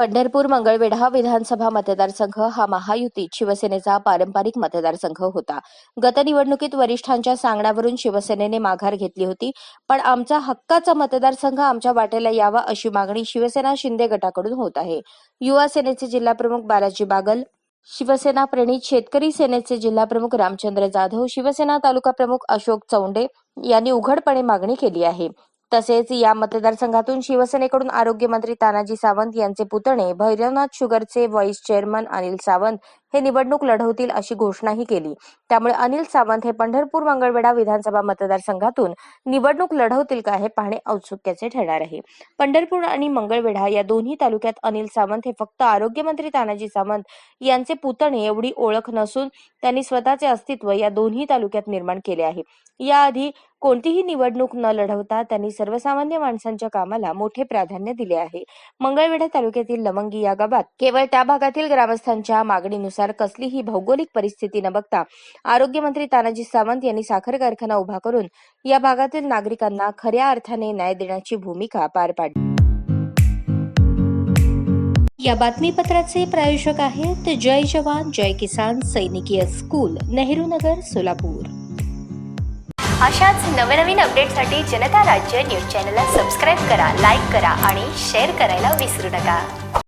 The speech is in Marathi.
पंढरपूर मंगळवेढा विधानसभा मतदारसंघ हा महायुतीत शिवसेनेचा पारंपरिक मतदारसंघ होता. गत निवडणुकीत वरिष्ठांच्या सांगण्यावरून शिवसेनेने माघार घेतली होती. पण आमचा हक्काचा मतदारसंघ आमच्या वाटेला यावा अशी मागणी शिवसेना शिंदे गटाकडून होत आहे. युवा सेनेचे जिल्हाप्रमुख बालाजी बागल शिवसेना प्रणित शेतकरी सेनेचे जिल्हाप्रमुख रामचंद्र जाधव शिवसेना तालुका प्रमुख अशोक चौंडे यांनी उघडपणे मागणी केली आहे. तसेच या मतदारसंघातून शिवसेनेकडून आरोग्यमंत्री तानाजी सावंत यांचे पुतणे भैरवनाथ शुगरचे व्हाईस चेअरमन अनिल सावंत हे निवडणूक लढवतील अशी घोषणाही केली. त्यामुळे अनिल सावंत हे पंढरपूर मंगळवेढा विधानसभा मतदारसंघातून निवडणूक लढवतील का हे पाहणे औत्सुक्याचे ठरणार आहे. पंढरपूर आणि मंगळवेढा या दोन्ही तालुक्यात अनिल सावंत हे फक्त आरोग्यमंत्री तानाजी सावंत यांचे पुतणे एवढी ओळख नसून त्यांनी स्वतःचे अस्तित्व या दोन्ही तालुक्यात निर्माण केले आहे. याआधी कोणतीही निवडणूक न लढवता त्यांनी सर्वसामान्य माणसांच्या कामाला मोठे प्राधान्य दिले आहे. मंगळवेढा तालुक्यातील लवंगी या गावात केवळ त्या भागातील ग्रामस्थांच्या मागणीनुसार कसलीही भौगोलिक परिस्थिती न बघता आरोग्यमंत्री तानाजी सावंत यांनी साखर कारखाना उभा करून या भागातील नागरिकांना खऱ्या अर्थाने न्याय देण्याची भूमिका पार पाडली. या बातमीपत्राचे प्रायोजक आहेत जय जवान जय किसान सैनिकीय स्कूल नेहरू नगर सोलापूर. अशाच नवनवीन अपडेटसाठी जनता राज्य न्यूज चॅनलला सबस्क्राईब करा लाईक करा आणि शेअर करायला विसरू नका.